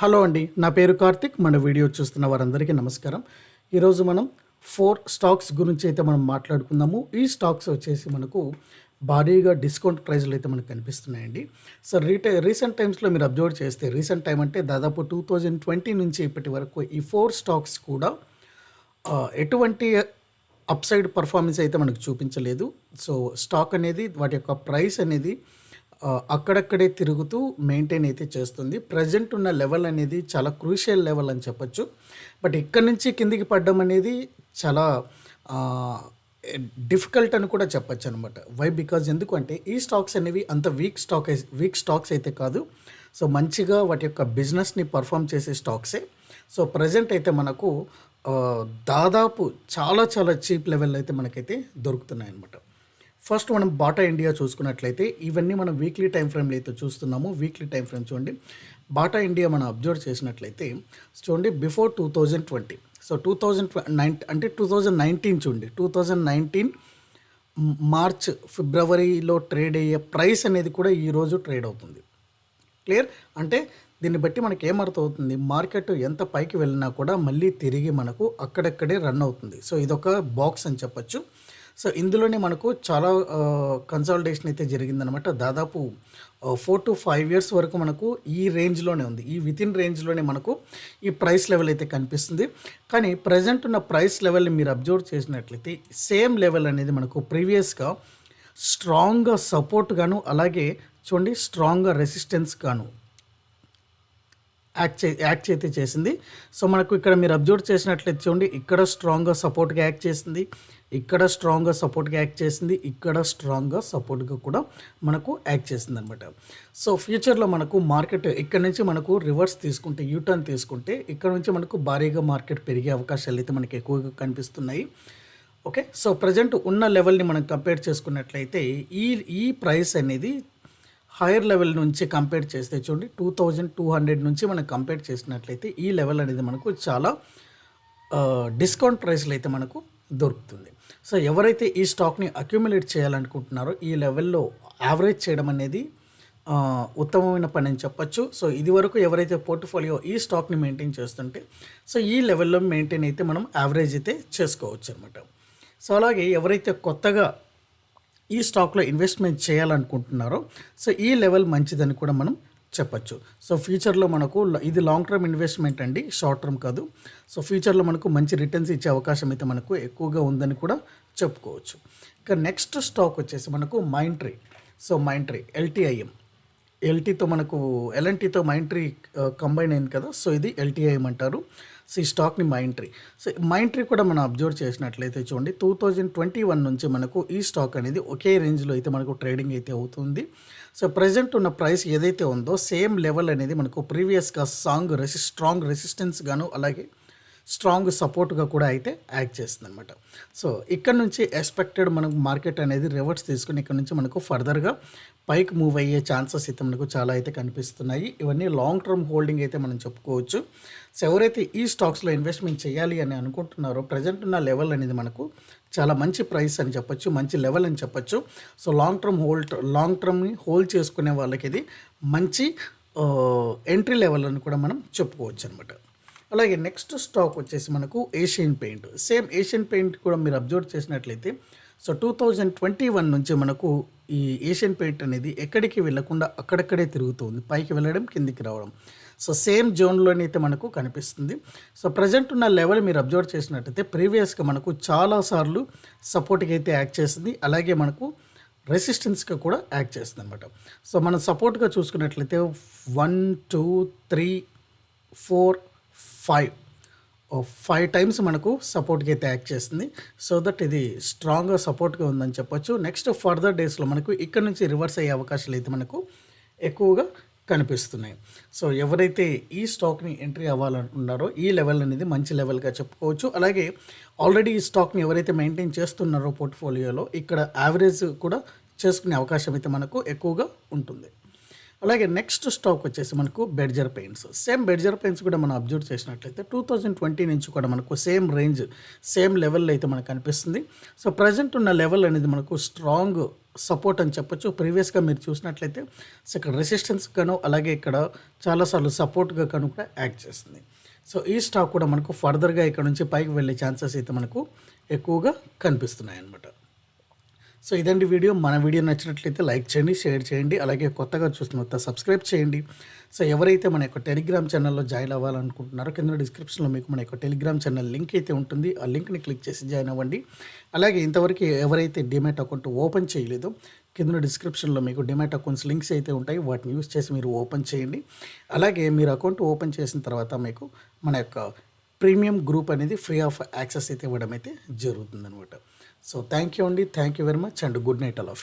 Hello అండి నా పేరు కార్తిక్. మన వీడియో చూస్తున్న వారందరికీ నమస్కారం. ఈరోజు మనం ఫోర్ స్టాక్స్ గురించి అయితే మనం మాట్లాడుకుందాము. ఈ స్టాక్స్ వచ్చేసి మనకు భారీగా డిస్కౌంట్ ప్రైజ్లు అయితే మనకు కనిపిస్తున్నాయండి. సో రీటే రీసెంట్ టైమ్స్లో మీరు అబ్జర్వ్ చేస్తే రీసెంట్ టైం అంటే దాదాపు టూ థౌజండ్ ట్వంటీ నుంచి ఇప్పటి వరకు ఈ ఫోర్ స్టాక్స్ కూడా ఎటువంటి అప్సైడ్ పర్ఫార్మెన్స్ అయితే మనకు చూపించలేదు. సో స్టాక్ అనేది వాటి యొక్క ప్రైస్ అనేది అక్కడక్కడే తిరుగుతూ మెయింటైన్ అయితే చేస్తుంది. ప్రజెంట్ ఉన్న లెవెల్ అనేది చాలా క్రూషియల్ లెవెల్ అని చెప్పొచ్చు. బట్ ఇక్కడ నుంచి కిందికి పడడం అనేది చాలా డిఫికల్ట్ అని కూడా చెప్పొచ్చు అనమాట వై బికాజ్ ఎందుకంటే ఈ స్టాక్స్ అనేవి అంత వీక్ స్టాక్ వీక్ స్టాక్స్ అయితే కాదు. సో మంచిగా వాటి యొక్క బిజినెస్ని పర్ఫామ్ చేసే స్టాక్సే సో ప్రజెంట్ అయితే మనకు దాదాపు చాలా చాలా చీప్ లెవెల్ అయితే మనకైతే దొరుకుతున్నాయి అనమాట ఫస్ట్ మనం బాటా ఇండియా చూసుకున్నట్లయితే ఇవన్నీ మనం వీక్లీ టైం ఫ్రేమ్లో అయితే చూస్తున్నాము. వీక్లీ టైం ఫ్రేమ్ చూడండి. బాటా ఇండియా మనం అబ్జర్వ్ చేసినట్లయితే చూడండి before two thousand twenty. So two thousand nine అంటే టూ థౌజండ్ నైన్టీన్ చూడండి. టూ థౌజండ్ నైన్టీన్ మార్చ్ ఫిబ్రవరిలో ట్రేడ్ అయ్యే ప్రైస్ అనేది కూడా ఈరోజు ట్రేడ్ అవుతుంది. క్లియర్? అంటే దీన్ని బట్టి మనకి ఏమర్థమవుతుంది? మార్కెట్ ఎంత పైకి వెళ్ళినా కూడా మళ్ళీ తిరిగి మనకు అక్కడక్కడే రన్ అవుతుంది. సో ఇదొక బాక్స్ అని చెప్పొచ్చు. సో ఇందులోనే మనకు చాలా కన్సల్టేషన్ అయితే జరిగిందనమాట దాదాపు ఫోర్ టు ఫైవ్ ఇయర్స్ వరకు మనకు ఈ రేంజ్లోనే ఉంది. ఈ వితిన్ రేంజ్లోనే మనకు ఈ ప్రైస్ లెవెల్ అయితే కనిపిస్తుంది. కానీ ప్రజెంట్ ఉన్న ప్రైస్ లెవెల్ని మీరు అబ్జర్వ్ చేసినట్లయితే సేమ్ లెవెల్ అనేది మనకు ప్రీవియస్గా స్ట్రాంగ్గా సపోర్ట్ గాను అలాగే చూడండి స్ట్రాంగ్గా రెసిస్టెన్స్ గాను యాక్ట్ చే యాక్ట్ అయితే చేసింది. సో మనకు ఇక్కడ మీరు అబ్జర్వ్ చేసినట్లయితే చూడండి ఇక్కడ స్ట్రాంగ్గా సపోర్ట్గా యాక్ట్ చేసింది ఇక్కడ స్ట్రాంగ్గా సపోర్ట్గా యాక్ట్ చేసింది ఇక్కడ స్ట్రాంగ్గా సపోర్ట్గా కూడా మనకు యాక్ట్ చేసింది అనమాట సో ఫ్యూచర్లో మనకు మార్కెట్ ఇక్కడ నుంచి మనకు రివర్స్ తీసుకుంటే యూటర్న్ తీసుకుంటే ఇక్కడ నుంచి మనకు భారీగా మార్కెట్ పెరిగే అవకాశాలు అయితే మనకి ఎక్కువగా కనిపిస్తున్నాయి. ఓకే? సో ప్రజెంట్ ఉన్న లెవెల్ని మనం కంపేర్ చేసుకున్నట్లయితే ఈ ఈ ప్రైస్ అనేది హైయర్ లెవెల్ నుంచి కంపేర్ చేస్తే చూడండి టూ థౌజండ్ టూ హండ్రెడ్ నుంచి మనం కంపేర్ చేసినట్లయితే ఈ లెవెల్ అనేది మనకు చాలా డిస్కౌంట్ ప్రైస్లో అయితే మనకు దొరుకుతుంది. సో ఎవరైతే ఈ స్టాక్ని అక్యుములేట్ చేయాలనుకుంటున్నారో ఈ లెవెల్లో యావరేజ్ చేయడం అనేది ఉత్తమమైన పని అని చెప్పొచ్చు. సో ఇది వరకు ఎవరైతే పోర్ట్ఫోలియో ఈ స్టాక్ని మెయింటైన్ చేస్తుంటే సో ఈ లెవెల్లో మెయింటైన్ అయితే మనం యావరేజ్ అయితే చేసుకోవచ్చు అనమాట సో అలాగే ఎవరైతే కొత్తగా ఈ స్టాక్లో ఇన్వెస్ట్మెంట్ చేయాలనుకుంటున్నారో సో ఈ లెవెల్ మంచిదని కూడా మనం చెప్పచ్చు. సో ఫ్యూచర్లో మనకు ఇది లాంగ్ టర్మ్ ఇన్వెస్ట్మెంట్ అండి షార్ట్ టర్మ్ కాదు. సో ఫ్యూచర్లో మనకు మంచి రిటర్న్స్ ఇచ్చే అవకాశం అయితే మనకు ఎక్కువగా ఉందని కూడా చెప్పుకోవచ్చు. ఇక నెక్స్ట్ స్టాక్ వచ్చేసి మనకు మైంట్రీ సో మైంట్రీ ఎల్టీఐఎం ఎల్టీతో మనకు ఎల్ఎన్టీతో మైంట్రీ కంబైన్ అయింది కదా సో ఇది ఎల్టీఐఎం అంటారు సో ఈ స్టాక్ని మైంట్రీ సో మైంట్రీ కూడా మనం అబ్జర్వ్ చేసినట్లయితే చూడండి టూ థౌజండ్ ట్వంటీ వన్ నుంచి మనకు ఈ స్టాక్ అనేది ఒకే రేంజ్లో అయితే మనకు ట్రేడింగ్ అయితే అవుతుంది. సో ప్రజెంట్ ఉన్న ప్రైస్ ఏదైతే ఉందో సేమ్ లెవెల్ అనేది మనకు ప్రీవియస్గా సాంగ్ రెసి స్ట్రాంగ్ రెసిస్టెన్స్ గాను అలాగే స్ట్రాంగ్ సపోర్ట్గా కూడా అయితే యాక్ట్ చేస్తుంది అనమాట సో ఇక్కడ నుంచి ఎక్స్పెక్టెడ్ మనకు మార్కెట్ అనేది రివర్స్ తీసుకుని ఇక్కడ నుంచి మనకు ఫర్దర్గా పైకి మూవ్ అయ్యే ఛాన్సెస్ అయితే మనకు చాలా అయితే కనిపిస్తున్నాయి. ఇవన్నీ లాంగ్ టర్మ్ హోల్డింగ్ అయితే మనం చెప్పుకోవచ్చు. సో ఎవరైతే ఈ స్టాక్స్లో ఇన్వెస్ట్మెంట్ చేయాలి అని అనుకుంటున్నారో ప్రజెంట్ ఉన్న లెవెల్ అనేది మనకు చాలా మంచి ప్రైస్ అని చెప్పొచ్చు మంచి లెవెల్ అని చెప్పొచ్చు. So long term hold long టర్మ్ని hold చేసుకునే వాళ్ళకి ఇది మంచి ఎంట్రీ లెవెల్ అని కూడా మనం చెప్పుకోవచ్చు అనమాట అలాగే నెక్స్ట్ స్టాక్ వచ్చేసి మనకు Asian paint. Same Asian paint కూడా మీరు అబ్జర్వ్ చేసినట్లయితే so two thousand twenty one నుంచి మనకు ఈ ఏషియన్ పెయింట్ అనేది ఎక్కడికి వెళ్ళకుండా అక్కడక్కడే తిరుగుతుంది. పైకి వెళ్ళడం కిందికి రావడం. సో సేమ్ జోన్లోనే అయితే మనకు కనిపిస్తుంది. సో ప్రజెంట్ ఉన్న లెవెల్ మీరు అబ్జర్వ్ చేసినట్టయితే ప్రీవియస్గా మనకు చాలాసార్లు సపోర్ట్కి అయితే యాక్ట్ చేసింది. అలాగే మనకు రెసిస్టెన్స్గా కూడా యాక్ట్ చేస్తుంది అనమాట సో మనం సపోర్ట్గా చూసుకున్నట్లయితే one two three four five five times మనకు సపోర్ట్కి అయితే యాక్ట్ చేస్తుంది. సో దట్ ఇది స్ట్రాంగ్గా సపోర్ట్గా ఉందని చెప్పొచ్చు. నెక్స్ట్ ఫర్దర్ డేస్లో మనకు ఇక్కడ నుంచి రివర్స్ అయ్యే అవకాశాలు అయితే మనకు ఎక్కువగా కనిపిస్తున్నాయి. సో ఎవరైతే ఈ స్టాక్ని ఎంట్రీ అవ్వాలనుకున్నారో ఈ లెవెల్ అనేది మంచి లెవెల్గా చెప్పుకోవచ్చు. అలాగే ఆల్రెడీ ఈ స్టాక్ని ఎవరైతే మెయింటైన్ చేస్తున్నారో పోర్ట్ఫోలియోలో ఇక్కడ యావరేజ్ కూడా చేసుకునే అవకాశం అయితే మనకు ఎక్కువగా ఉంటుంది. అలాగే నెక్స్ట్ స్టాక్ వచ్చేసి మనకు Berger paints. Same Berger paints కూడా మనం అబ్జర్వ్ చేసినట్లయితే టూ థౌజండ్ ట్వంటీ నుంచి కూడా మనకు సేమ్ రేంజ్ సేమ్ లెవెల్లో అయితే మనకు కనిపిస్తుంది సో ప్రజెంట్ ఉన్న లెవెల్ అనేది మనకు స్ట్రాంగ్ సపోర్ట్ అని చెప్పొచ్చు. ప్రీవియస్గా మీరు చూసినట్లయితే సో ఇక్కడ రెసిస్టెన్స్ గాను అలాగే ఇక్కడ చాలాసార్లు సపోర్ట్గా కను కూడా యాక్ట్ చేస్తుంది. సో ఈ స్టాక్ కూడా మనకు ఫర్దర్గా ఇక్కడ నుంచి పైకి వెళ్ళే ఛాన్సెస్ అయితే మనకు ఎక్కువగా కనిపిస్తున్నాయి అన్నమాట సో ఇదండి వీడియో. మన వీడియో నచ్చినట్లయితే లైక్ చేయండి షేర్ చేయండి అలాగే కొత్తగా చూస్తున్న సబ్స్క్రైబ్ చేయండి. సో ఎవరైతే మన యొక్క టెలిగ్రామ్ ఛానల్లో జాయిన్ అవ్వాలనుకుంటున్నారో కింద డిస్క్రిప్షన్లో మీకు మన యొక్క టెలిగ్రామ్ ఛానల్ లింక్ అయితే ఉంటుంది. ఆ లింక్ని క్లిక్ చేసి జాయిన్ అవ్వండి. అలాగే ఇంతవరకు ఎవరైతే డిమాట్ అకౌంట్ ఓపెన్ చేయలేదో కింద డిస్క్రిప్షన్లో మీకు డిమాట్ అకౌంట్స్ లింక్స్ అయితే ఉంటాయి. వాటిని యూస్ చేసి మీరు ఓపెన్ చేయండి. అలాగే మీరు అకౌంట్ ఓపెన్ చేసిన తర్వాత మీకు మన యొక్క ప్రీమియం గ్రూప్ అనేది ఫ్రీ ఆఫ్ యాక్సెస్ అయితే ఇవ్వడం అయితే జరుగుతుందనమాట సో థ్యాంక్ యూ అండి. Thank you very much and good night all of